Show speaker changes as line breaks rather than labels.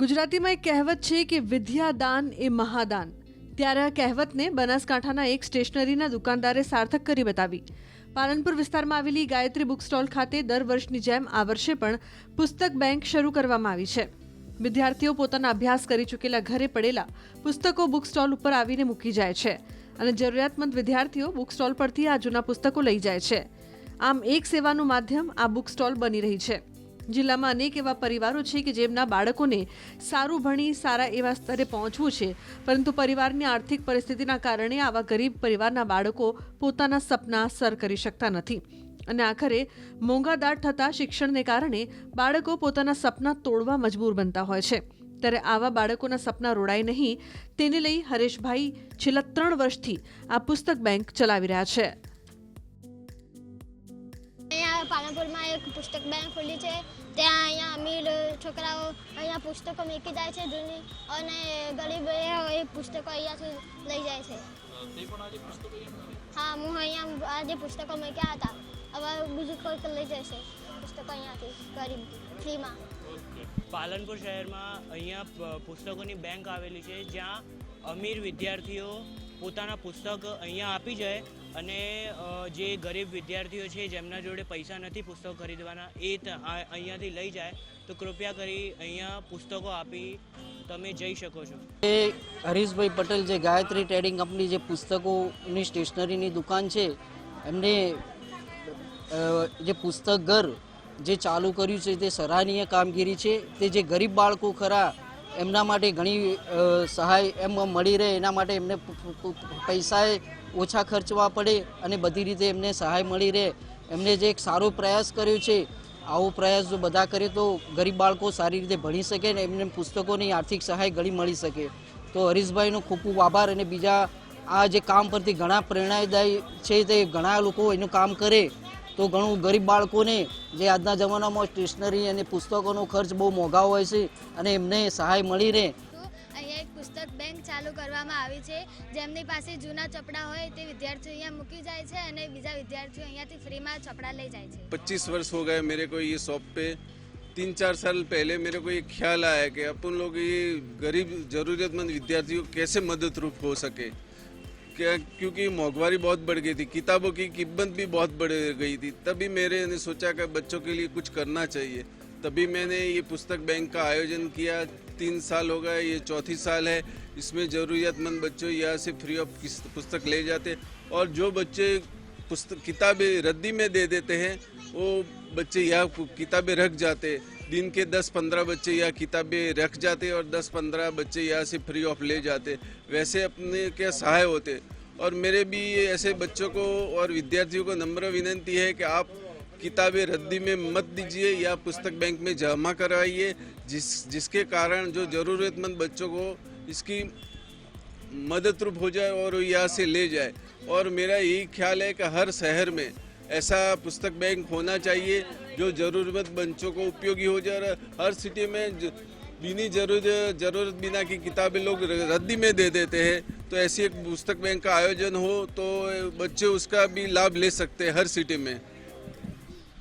ગુજરાતીમાં એક કહેવત છે કે વિદ્યાદાન એ મહાદાન. ત્યારે આ કહેવતને બનાસકાંઠાના એક સ્ટેશનરીના દુકાનદારે સાર્થક કરી બતાવી. પાલનપુર વિસ્તારમાં આવેલી ગાયત્રી બુક સ્ટોલ ખાતે દર વર્ષની જેમ આ વર્ષે પણ પુસ્તક બેંક શરૂ કરવામાં આવી છે. વિદ્યાર્થીઓ પોતાના અભ્યાસ કરી ચૂકેલા ઘરે પડેલા પુસ્તકો બુક સ્ટોલ ઉપર આવીને મૂકી જાય છે અને જરૂરિયાતમંદ વિદ્યાર્થીઓ બુક સ્ટોલ પરથી આ જૂના પુસ્તકો લઈ જાય છે. આમ એક સેવાનું માધ્યમ આ બુક સ્ટોલ બની રહી છે. જિલ્લામાં અનેક એવા પરિવારો છે કે જેમના બાળકોને સારું ભણી, સારા એવા સ્તરે પહોંચવું છે. પરંતુ પરિવારની આર્થિક પરિસ્થિતિના કારણે આવા ગરીબ પરિવારના બાળકો પોતાના સપના સર કરી શકતા નથી. અને આખરે મોંઘાદાટ થતા શિક્ષણને કારણે બાળકો પોતાના સપના તોડવા મજબૂર બનતા હોય છે. ત્યારે આવા બાળકોના સપના રોડાય નહીં. તેને લઈ હરેશભાઈ છેલ્લા ત્રણ વર્ષથી આ પુસ્તક બેંક ચલાવી રહ્યા છે.
અહીંયા પાલનપુરમાં એક પુસ્તક બેંક ખુલી છે. ત્યાં અહીંયા અમીર છોકરાઓ અહીંયા પુસ્તકો મૂકી જાય છે જૂની અને ગરીબ એ પુસ્તકો અહીંયાથી લઈ જાય છે. હા હું અહીંયા આજે પુસ્તકો મૂક્યા હતા. હવે બીજું કોઈક લઈ જશે પુસ્તકો અહીંયાથી ગરીબ ફ્રીમાં.
પાલનપુર શહેરમાં અહીંયા પુસ્તકોની બેંક આવેલી છે જ્યાં અમીર વિદ્યાર્થીઓ પોતાના પુસ્તક અહીંયા આપી જાય અને જે ગરીબ વિદ્યાર્થીઓ છે જેમના જોડે પૈસા નથી પુસ્તકો ખરીદવાના એ અહીંયાથી લઈ જાય. તો કૃપયા કરી અહીંયા પુસ્તકો આપી તમે જઈ શકો છો.
એ હરીશભાઈ પટેલ જે ગાયત્રી ટ્રેડિંગ કંપની જે પુસ્તકોની સ્ટેશનરીની દુકાન છે, એમને જે પુસ્તક ઘર જે ચાલુ કર્યું છે તે સરાહનીય કામગીરી છે. તે જે ગરીબ બાળકો ખરા, એમના માટે ઘણી સહાય એમ મળી રહે, એના માટે એમને પૈસાએ ઓછા ખર્ચવા પડે અને બધી રીતે એમને સહાય મળી રહે. એમને જે એક સારો પ્રયાસ કર્યો છે, આવો પ્રયાસ જો બધા કરે તો ગરીબ બાળકો સારી રીતે ભણી શકે ને એમને પુસ્તકોની આર્થિક સહાય ઘણી મળી શકે. તો હરીશભાઈનો ખૂબ ખૂબ આભાર અને બીજા આ જે કામ પરથી ઘણા પ્રેરણાદાયી છે તે ઘણા લોકો એનું કામ કરે. તો ઘણું ગરીબ બાળકોને જે આજના જમાનામાં સ્ટેશનરી અને પુસ્તકોનો ખર્ચ બહુ મોંઘા હોય છે અને એમને સહાય મળી રહે
અહીંયા એક પુસ્તક બેંક ચાલુ કરવામાં આવી છે જેમની પાસે જૂના ચોપડા હોય તે વિદ્યાર્થીઓ અહીંયા મૂકી જાય છે અને બીજા વિદ્યાર્થીઓ અહીંયાથી ફ્રીમાં ચોપડા લઈ જાય છે
पच्चीस वर्ष हो गए मेरे को ये शॉप पे तीन चार साल पहले मेरे को ये ख्याल आया कि अपन लोग ये गरीब ज़रूरतमंद विद्यार्थियों को कैसे मदद रूप हो सके क्या क्योंकि मोंघवारी बहुत बढ़ गई थी, किताबों की कीमत भी बहुत बढ़ गई थी, तभी मेरे ने सोचा कि बच्चों के लिए कुछ करना चाहिए। तभी मैंने ये पुस्तक बैंक का आयोजन किया, तीन साल हो गए, ये चौथी साल है, इसमें ज़रूरतमंद बच्चों यहाँ से फ्री ऑफ़ पुस्तक ले जाते और जो बच्चे पुस्तक किताबें रद्दी में दे देते हैं, वो बच्चे यहाँ किताबें रख जाते दिन के 10-15 बच्चे यहाँ किताबें रख जाते और 10-15 बच्चे यहाँ से फ्री ऑफ़ ले जाते, वैसे अपने क्या सहाय होते। और मेरे भी ऐसे बच्चों को और विद्यार्थियों को नम्र विनंती है कि आप किताबें रद्दी में मत दीजिए या पुस्तक बैंक में जमा करवाइए जिस, जिसके कारण जो ज़रूरतमंद बच्चों को इसकी मदद रूप हो जाए और यहाँ से ले जाए। और मेरा यही ख्याल है कि हर शहर में ऐसा पुस्तक बैंक होना चाहिए जो ज़रूरत बच्चों को उपयोगी हो जा रहा है। हर सिटी में बिनी ज़रूरत ज़रूरत बिना की किताबें लोग रद्दी में दे देते हैं। तो ऐसी एक पुस्तक बैंक का आयोजन हो तो बच्चे उसका भी लाभ ले सकते हैं हर सिटी में।